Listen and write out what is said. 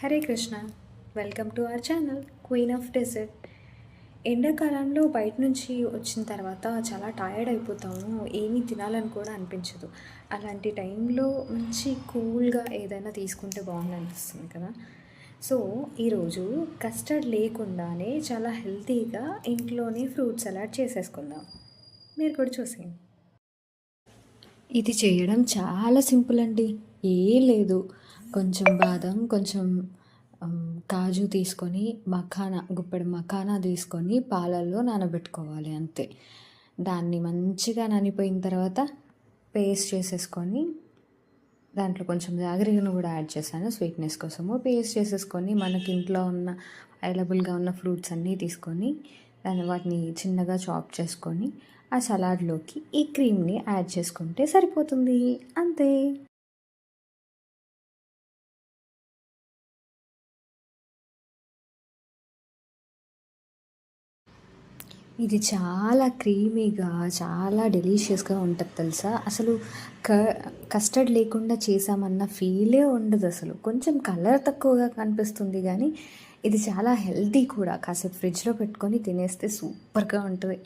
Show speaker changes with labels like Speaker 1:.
Speaker 1: Hare Krishna. Welcome to our channel queen of dessert. ఎండాకాలంలో బయట నుంచి వచ్చిన తర్వాత చాలా టైర్డ్ అయిపోతాము ఏమీ తినాలని కూడా అనిపించదు. అలాంటి టైంలో మంచి కూల్గా ఏదైనా తీసుకుంటే బాగుంది అనిపిస్తుంది కదా. సో ఈరోజు కస్టర్డ్ లేకుండానే చాలా హెల్తీగా ఇంట్లోనే ఫ్రూట్ సలాడ్ చేసేసుకుందాం. మీరు కూడా చూసేయండి. ఇది చేయడం చాలా సింపుల్ అండి. ఏం లేదు. కొంచెం బాదం కొంచెం కాజు తీసుకొని మఖానా గుప్పెడు మఖానా తీసుకొని పాలల్లో నానబెట్టుకోవాలి అంతే. దాన్ని మంచిగా నానిపోయిన తర్వాత పేస్ట్ చేసేసుకొని దాంట్లో కొంచెం జాగ్రత్తను కూడా యాడ్ చేశాను స్వీట్నెస్ కోసము. పేస్ట్ చేసేసుకొని మనకి ఇంట్లో ఉన్న అవైలబుల్గా ఉన్న ఫ్రూట్స్ అన్నీ తీసుకొని దాన్ని వాటిని చిన్నగా చాప్ చేసుకొని ఆ సలాడ్లోకి ఈ క్రీమ్ని యాడ్ చేసుకుంటే సరిపోతుంది. అంతే. ఇది చాలా క్రీమీగా చాలా డెలీషియస్గా ఉంటుంది తెలుసా? అసలు క కస్టర్డ్ లేకుండా చేసామన్న ఫీలే ఉండదు అసలు. కొంచెం కలర్ తక్కువగా కనిపిస్తుంది కానీ ఇది చాలా హెల్తీ కూడా. కాసేపు ఫ్రిడ్జ్లో పెట్టుకొని తినేస్తే సూపర్గా ఉంటుంది.